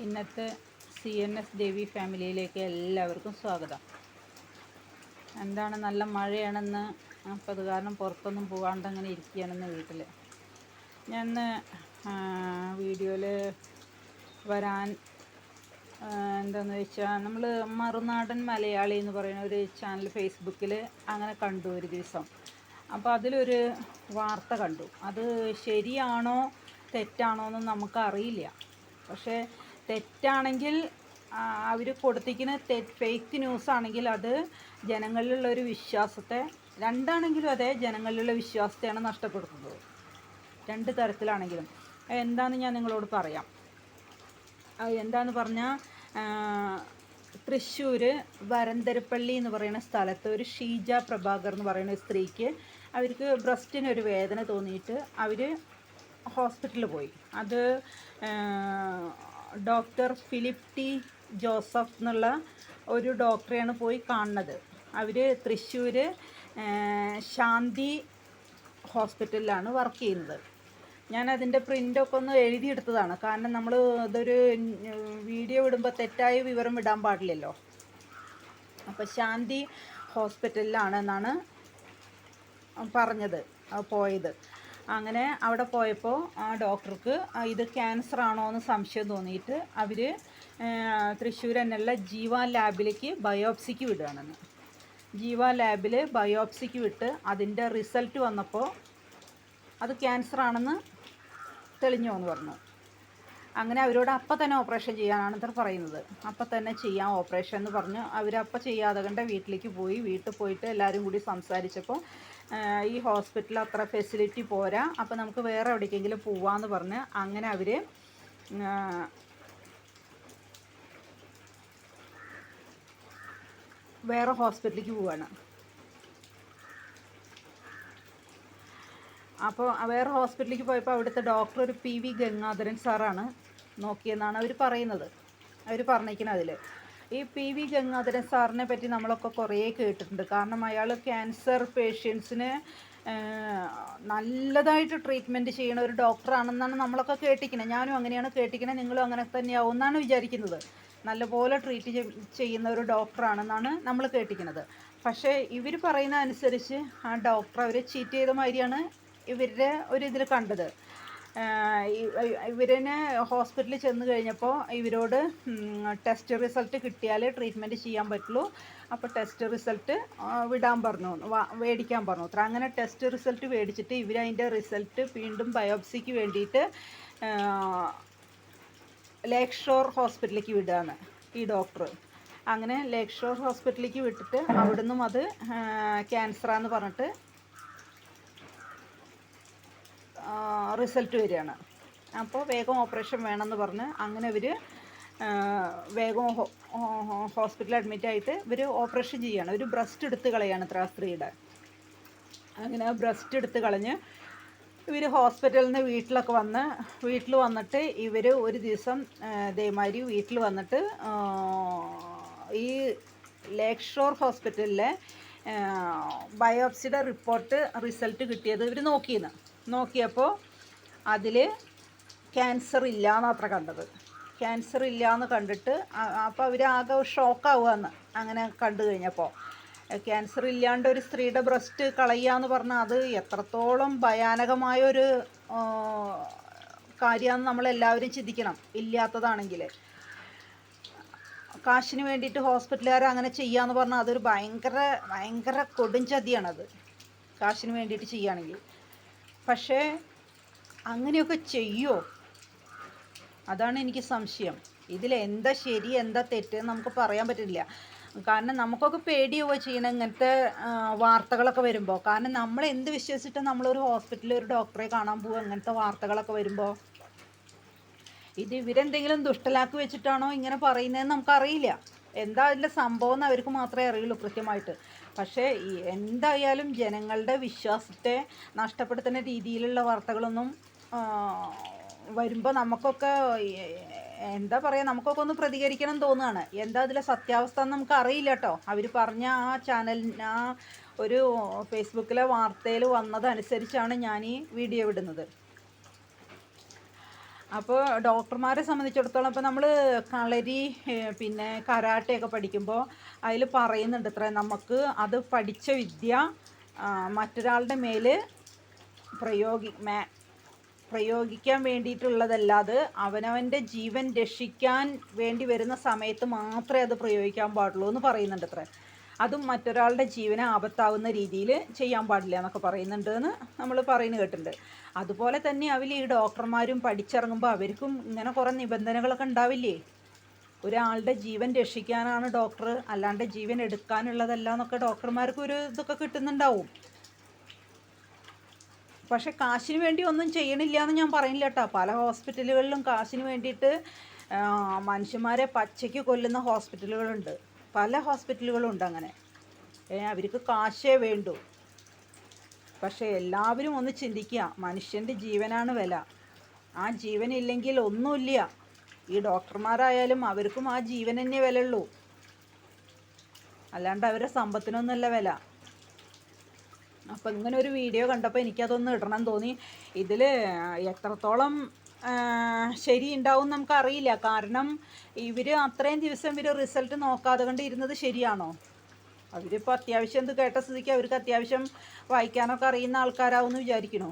ഇന്നത്തെ C N S Devi ഫാമിലിയിലേക്ക് എല്ലാവർക്കും സ്വാഗതം. എന്താണ് നല്ല മഴയാണെന്ന് അപ്പോൾ അത് കാരണം പുറത്തൊന്നും പോകാണ്ട് അങ്ങനെ ഇരിക്കുകയാണെന്ന് വീട്ടിൽ ഞാൻ വീഡിയോയിൽ വരാൻ എന്താണെന്ന് വെച്ചാൽ നമ്മൾ മറുനാടൻ മലയാളി എന്ന് പറയുന്ന ഒരു ചാനൽ ഫേസ്ബുക്കിൽ അങ്ങനെ കണ്ടു ഒരു ദിവസം. അപ്പോൾ അതിലൊരു വാർത്ത കണ്ടു. അത് ശരിയാണോ തെറ്റാണോ എന്ന് നമുക്കറിയില്ല. പക്ഷേ തെറ്റാണെങ്കിൽ അവർ കൊടുത്തിരിക്കുന്ന തെ ഫേക്ക് ന്യൂസ് ആണെങ്കിൽ അത് ജനങ്ങളിലുള്ള ഒരു വിശ്വാസത്തെ രണ്ടാണെങ്കിലും അതെ ജനങ്ങളിലുള്ള വിശ്വാസത്തെയാണ് നഷ്ടപ്പെടുത്തുന്നത്. രണ്ട് തരത്തിലാണെങ്കിലും. എന്താണെന്ന് ഞാൻ നിങ്ങളോട് പറയാം. എന്താന്ന് പറഞ്ഞാൽ തൃശ്ശൂർ വരന്തരപ്പള്ളി എന്ന് പറയുന്ന സ്ഥലത്ത് ഒരു ഷീജ പ്രഭാകർ എന്ന് പറയുന്ന സ്ത്രീക്ക് അവർക്ക് ബ്രസ്റ്റിനൊരു വേദന തോന്നിയിട്ട് അവർ ഹോസ്പിറ്റലിൽ പോയി. അത് ഡോക്ടർ ഫിലിപ്പ് ടി ജോസഫ് എന്നുള്ള ഒരു ഡോക്ടറെയാണ് പോയി കാണുന്നത്. അവർ തൃശ്ശൂർ ശാന്തി ഹോസ്പിറ്റലിലാണ് വർക്ക് ചെയ്യുന്നത്. ഞാൻ അതിന്റെ പ്രിന്റൊക്കെ ഒന്ന് എഴുതിയെടുത്തതാണ്. കാരണം നമ്മൾ ഇതൊരു വീഡിയോ ഇടുമ്പോൾ തെറ്റായ വിവരം ഇടാൻ പാടില്ലല്ലോ. അപ്പോൾ ശാന്തി ഹോസ്പിറ്റലിലാണ് എന്നാണ് പറഞ്ഞത് പോയത്. അങ്ങനെ അവിടെ പോയപ്പോൾ ആ ഡോക്ടർക്ക് ഇത് ക്യാൻസർ ആണോ എന്ന് സംശയം തോന്നിയിട്ട് അവർ തൃശ്ശൂർ എന്നുള്ള ജീവ ലാബിലേക്ക് ബയോപ്സിക്ക് വിടുകയാണെന്ന്. ജീവ ലാബിൽ ബയോപ്സിക്ക് വിട്ട് അതിന്റെ റിസൾട്ട് വന്നപ്പോൾ അത് ക്യാൻസർ ആണെന്ന് തെളിഞ്ഞു എന്ന് പറഞ്ഞു. അങ്ങനെ അവരോട് അപ്പം തന്നെ ഓപ്പറേഷൻ ചെയ്യാനാണ് ഇത്ര പറയുന്നത്. അപ്പം തന്നെ ചെയ്യാം ഓപ്പറേഷൻ എന്ന് പറഞ്ഞു അവരപ്പം ചെയ്യാതെ കണ്ട വീട്ടിലേക്ക് പോയി വീട്ടിൽ പോയിട്ട് എല്ലാവരും കൂടി സംസാരിച്ചപ്പോൾ ഈ ഹോസ്പിറ്റലിൽ അത്ര ഫെസിലിറ്റി പോരാ. അപ്പം നമുക്ക് വേറെ എവിടേക്കെങ്കിലും പോവാന്ന് പറഞ്ഞ് അങ്ങനെ അവർ വേറെ ഹോസ്പിറ്റലിലേക്ക് പോവാണ്. അപ്പോൾ വേറെ ഹോസ്പിറ്റലിലേക്ക് പോയപ്പോൾ അവിടുത്തെ ഡോക്ടർ ഒരു പി വി ഗംഗാധരൻ സാറാണ് നോക്കിയെന്നാണ് അവർ പറയുന്നത്. അവർ പറഞ്ഞിരിക്കുന്നത് അതിൽ ഈ പി വി ഗംഗാധരൻ സാറിനെ പറ്റി നമ്മളൊക്കെ കുറേ കേട്ടിട്ടുണ്ട്. കാരണം അയാൾ ക്യാൻസർ പേഷ്യൻസിന് നല്ലതായിട്ട് ട്രീറ്റ്മെന്റ് ചെയ്യണ ഒരു ഡോക്ടറാണെന്നാണ് നമ്മളൊക്കെ കേട്ടിക്കുന്നത് ഞാനും അങ്ങനെയാണ് കേട്ടിക്കുന്നത് നിങ്ങളും അങ്ങനെ തന്നെയാവും എന്നാണ് വിചാരിക്കുന്നത്. നല്ലപോലെ ട്രീറ്റ് ചെയ്യുന്ന ഒരു ഡോക്ടറാണെന്നാണ് നമ്മൾ കേട്ടിക്കുന്നത് പക്ഷേ ഇവർ പറയുന്ന അനുസരിച്ച് ആ ഡോക്ടർ അവരെ ചീറ്റ് ചെയ്ത മാതിരിയാണ് ഇവരുടെ ഒരു ഇതിൽ കണ്ടത്. ഇവരിനെ ഹോസ്പിറ്റലിൽ ചെന്ന് കഴിഞ്ഞപ്പോൾ ഇവരോട് ടെസ്റ്റ് റിസൾട്ട് കിട്ടിയാലേ ട്രീറ്റ്മെന്റ് ചെയ്യാൻ പറ്റുള്ളൂ. അപ്പോൾ ടെസ്റ്റ് റിസൾട്ട് വിടാൻ പറഞ്ഞു. മേടിക്കാൻ പറഞ്ഞു. അത്ര അങ്ങനെ ടെസ്റ്റ് റിസൾട്ട് മേടിച്ചിട്ട് ഇവരതിന്റെ റിസൾട്ട് വീണ്ടും ബയോപ്സിക്ക് വേണ്ടിയിട്ട് ലേക്ക് ഷോർ ഹോസ്പിറ്റലിലേക്ക് വിടുകയാണ് ഈ ഡോക്ടർ അങ്ങനെ ലേക്ക് ഷോർ ഹോസ്പിറ്റലിലേക്ക് വിട്ടിട്ട് അവിടുന്നും അത് ക്യാൻസറാന്ന് പറഞ്ഞിട്ട് റിസൾട്ട് വരികയാണ്. അപ്പോൾ വേഗം ഓപ്പറേഷൻ വേണമെന്ന് പറഞ്ഞ് അങ്ങനെ ഇവർ വേഗം ഹോസ്പിറ്റലിൽ അഡ്മിറ്റ് ആയിട്ട് ഇവർ ഓപ്പറേഷൻ ചെയ്യുകയാണ് ഒരു ബ്രസ്റ്റ് എടുത്ത് കളയാണ് ഇത്ര സ്ത്രീയുടെ അങ്ങനെ ബ്രസ്റ്റ് എടുത്ത് കളഞ്ഞ് ഇവർ ഹോസ്പിറ്റലിൽ നിന്ന് വീട്ടിലൊക്കെ വന്ന് വീട്ടിൽ വന്നിട്ട് ഇവർ ഒരു ദിവസം ഇതേമാതിരി വീട്ടിൽ വന്നിട്ട് ഈ ലേക്ക് ഷോർ ഹോസ്പിറ്റലിലെ ബയോപ്സിയുടെ റിപ്പോർട്ട് റിസൾട്ട് കിട്ടിയത് ഇവർ നോക്കിയെന്ന്. നോക്കിയപ്പോൾ അതിൽ ക്യാൻസർ ഇല്ല എന്നത്ര കണ്ടത്. ക്യാൻസർ ഇല്ല എന്ന് കണ്ടിട്ട് അപ്പോൾ അവർ ആകെ ഷോക്കാവുകയെന്ന് അങ്ങനെ കണ്ടു കഴിഞ്ഞപ്പോൾ ക്യാൻസർ ഇല്ലാണ്ട് ഒരു സ്ത്രീയുടെ ബ്രസ്റ്റ് കളയുക എന്ന് പറഞ്ഞാൽ അത് എത്രത്തോളം ഭയാനകമായൊരു കാര്യമാണെന്ന് നമ്മളെല്ലാവരും ചിന്തിക്കണം. ഇല്ലാത്തതാണെങ്കിൽ കാശിന് വേണ്ടിയിട്ട് ഹോസ്പിറ്റലുകാർ അങ്ങനെ ചെയ്യാന്ന് പറഞ്ഞാൽ അതൊരു ഭയങ്കര ഭയങ്കര കൊടും ചതിയാണത്. കാശിന് വേണ്ടിയിട്ട് ചെയ്യുകയാണെങ്കിൽ പക്ഷേ അങ്ങനെയൊക്കെ ചെയ്യുമോ അതാണ് എനിക്ക് സംശയം. ഇതിൽ എന്താ ശരി എന്താ തെറ്റ് നമുക്ക് പറയാൻ പറ്റില്ല. കാരണം നമുക്കൊക്കെ പേടിയാവുക ചെയ്യണം ഇങ്ങനത്തെ വാർത്തകളൊക്കെ വരുമ്പോൾ കാരണം നമ്മൾ എന്ത് വിശ്വസിച്ചിട്ട് നമ്മളൊരു ഹോസ്പിറ്റലിൽ ഒരു ഡോക്ടറെ കാണാൻ പോവുക അങ്ങനത്തെ വാർത്തകളൊക്കെ വരുമ്പോൾ ഇത് ഇവരെന്തെങ്കിലും ദുഷ്ടലാക്ക് വെച്ചിട്ടാണോ ഇങ്ങനെ പറയുന്നതെന്ന് നമുക്കറിയില്ല. എന്താ അതിന്റെ സംഭവം എന്ന് അവർക്ക് മാത്രമേ അറിയുള്ളൂ കൃത്യമായിട്ട്. പക്ഷേ എന്തായാലും ജനങ്ങളുടെ വിശ്വാസത്തെ നഷ്ടപ്പെടുത്തുന്ന രീതിയിലുള്ള വാർത്തകളൊന്നും വരുമ്പോൾ നമുക്കൊക്കെ എന്താ പറയുക നമുക്കൊക്കെ ഒന്ന് പ്രതികരിക്കണം തോന്നുകയാണ്. എന്താ അതിലെ സത്യാവസ്ഥ എന്ന് നമുക്ക് അറിയില്ല കേട്ടോ. അവർ പറഞ്ഞ ആ ചാനലിന് ആ ഒരു ഫേസ്ബുക്കിലെ വാർത്തയിൽ വന്നതനുസരിച്ചാണ് ഞാൻ ഈ വീഡിയോ വിടുന്നത് അപ്പോൾ ഡോക്ടർമാരെ സംബന്ധിച്ചിടത്തോളം ഇപ്പോൾ നമ്മൾ കളരി പിന്നെ കരാട്ടയൊക്കെ പഠിക്കുമ്പോൾ അതിൽ പറയുന്നുണ്ട് ഇത്ര നമുക്ക് അത് പഠിച്ച വിദ്യ മറ്റൊരാളുടെ മേൽ പ്രയോഗി മേ പ്രയോഗിക്കാൻ വേണ്ടിയിട്ടുള്ളതല്ലാതെ അവനവന്റെ ജീവൻ രക്ഷിക്കാൻ വേണ്ടി വരുന്ന സമയത്ത് മാത്രമേ അത് പ്രയോഗിക്കാൻ പാടുള്ളൂ എന്ന് പറയുന്നുണ്ട് അത്ര അതും മറ്റൊരാളുടെ ജീവനെ ആപത്താവുന്ന രീതിയിൽ ചെയ്യാൻ പാടില്ല എന്നൊക്കെ പറയുന്നുണ്ട് എന്ന് നമ്മൾ പറയുന്നത് കേട്ടിട്ടുണ്ട്. അതുപോലെ തന്നെ അവർ ഈ ഡോക്ടർമാരും പഠിച്ചിറങ്ങുമ്പോൾ അവർക്കും ഇങ്ങനെ കുറേ നിബന്ധനകളൊക്കെ ഉണ്ടാവില്ലേ? ഒരാളുടെ ജീവൻ രക്ഷിക്കാനാണ് ഡോക്ടർ അല്ലാണ്ട് ജീവൻ എടുക്കാനുള്ളതല്ല എന്നൊക്കെ ഡോക്ടർമാർക്ക് ഒരു ഇതൊക്കെ കിട്ടുന്നുണ്ടാവും. പക്ഷെ കാശിന് വേണ്ടി ഒന്നും ചെയ്യണില്ല എന്ന് ഞാൻ പറയുന്നില്ല കേട്ടോ. പല ഹോസ്പിറ്റലുകളിലും കാശിന് വേണ്ടിയിട്ട് മനുഷ്യന്മാരെ പച്ചയ്ക്ക് കൊല്ലുന്ന ഹോസ്പിറ്റലുകളുണ്ട്. പല ഹോസ്പിറ്റലുകളും ഉണ്ട് അങ്ങനെ. അവർക്ക് കാശേ വേണ്ടു. പക്ഷേ എല്ലാവരും ഒന്ന് ചിന്തിക്കുക മനുഷ്യന്റെ ജീവനാണ് വില. ആ ജീവനില്ലെങ്കിൽ ഒന്നുമില്ല. ഈ ഡോക്ടർമാരായാലും അവർക്കും ആ ജീവൻ തന്നെ വിലയുള്ളൂ. അല്ലാണ്ട് അവരുടെ സമ്പത്തിനൊന്നുമല്ല വില. അപ്പം ഇങ്ങനെ ഒരു വീഡിയോ കണ്ടപ്പോൾ എനിക്കതൊന്ന് ഇടണം തോന്നി. ഇതിൽ എത്രത്തോളം ആ, ശരി ഉണ്ടാവും നമുക്കറിയില്ല. കാരണം ഇവർ അത്രയും ദിവസം ഇവർ റിസൾട്ട് നോക്കാതെ കൊണ്ട് ഇരുന്നത് ശരിയാണോ? അവരിപ്പോൾ അത്യാവശ്യം ഇത് കേട്ട സ്ഥിതിക്ക് അവർക്ക് അത്യാവശ്യം വായിക്കാനൊക്കെ അറിയുന്ന ആൾക്കാരാവുമെന്ന് വിചാരിക്കണോ?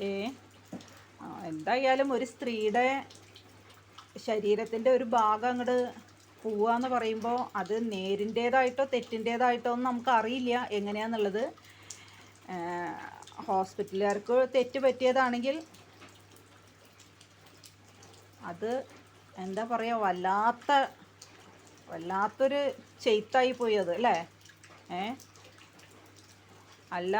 ഏ? എന്തായാലും ഒരു സ്ത്രീയുടെ ശരീരത്തിന്റെ ഒരു ഭാഗം അങ്ങോട്ട് പോവുക എന്ന് പറയുമ്പോൾ അത് നേരിന്റേതായിട്ടോ തെറ്റിന്റേതായിട്ടോ ഒന്നും നമുക്ക് അറിയില്ല എങ്ങനെയാന്നുള്ളത് ഹോസ്പിറ്റലുകാർക്ക് തെറ്റ് പറ്റിയതാണെങ്കിൽ അത് എന്താ പറയുക വല്ലാത്ത വല്ലാത്തൊരു ചെയ്ത്തായി പോയി അത് അല്ലേ? ഏ? അല്ല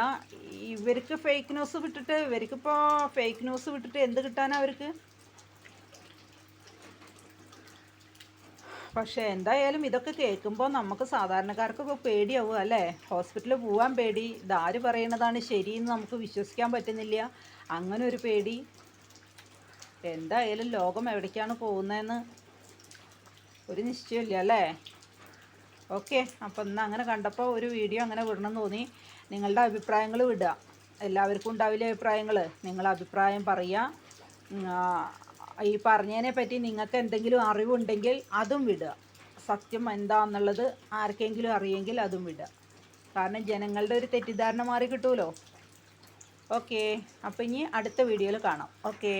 ഇവർക്ക് ഫേക്ക് ന്യൂസ് വിട്ടിട്ട് ഇവർക്കിപ്പോൾ ഫേക്ക് ന്യൂസ് വിട്ടിട്ട് എന്ത് കിട്ടാനാണ് അവർക്ക്? പക്ഷേ എന്തായാലും ഇതൊക്കെ കേൾക്കുമ്പോൾ നമുക്ക് സാധാരണക്കാർക്കൊക്കെ പേടിയാവും അല്ലേ? ഹോസ്പിറ്റലിൽ പോകാൻ പേടി. ഇതാര് പറയണതാണ് ശരിയെന്ന് നമുക്ക് വിശ്വസിക്കാൻ പറ്റുന്നില്ല. അങ്ങനെ ഒരു പേടി. എന്തായാലും ലോകം എവിടേക്കാണ് പോകുന്നതെന്ന് ഒരു നിശ്ചയമില്ല അല്ലേ? ഓക്കെ അപ്പോൾ ഇന്ന് അങ്ങനെ കണ്ടപ്പോൾ ഒരു വീഡിയോ അങ്ങനെ വിടണം എന്ന് തോന്നി. നിങ്ങളുടെ അഭിപ്രായങ്ങൾ വിടുക. എല്ലാവർക്കും ഉണ്ടാവില്ല അഭിപ്രായങ്ങൾ? നിങ്ങളുടെ അഭിപ്രായം പറയുക. ഈ പറഞ്ഞതിനെ പറ്റി നിങ്ങൾക്ക് എന്തെങ്കിലും അറിവുണ്ടെങ്കിൽ അതും വിടുക. സത്യം എന്താണെന്നുള്ളത് ആർക്കെങ്കിലും അറിയെങ്കിൽ അതും വിടുക. കാരണം ജനങ്ങളുടെ ഒരു തെറ്റിദ്ധാരണ മാറി കിട്ടുമല്ലോ ഓക്കെ. അപ്പം ഇനി അടുത്ത വീഡിയോയിൽ കാണാം. ഓക്കെ.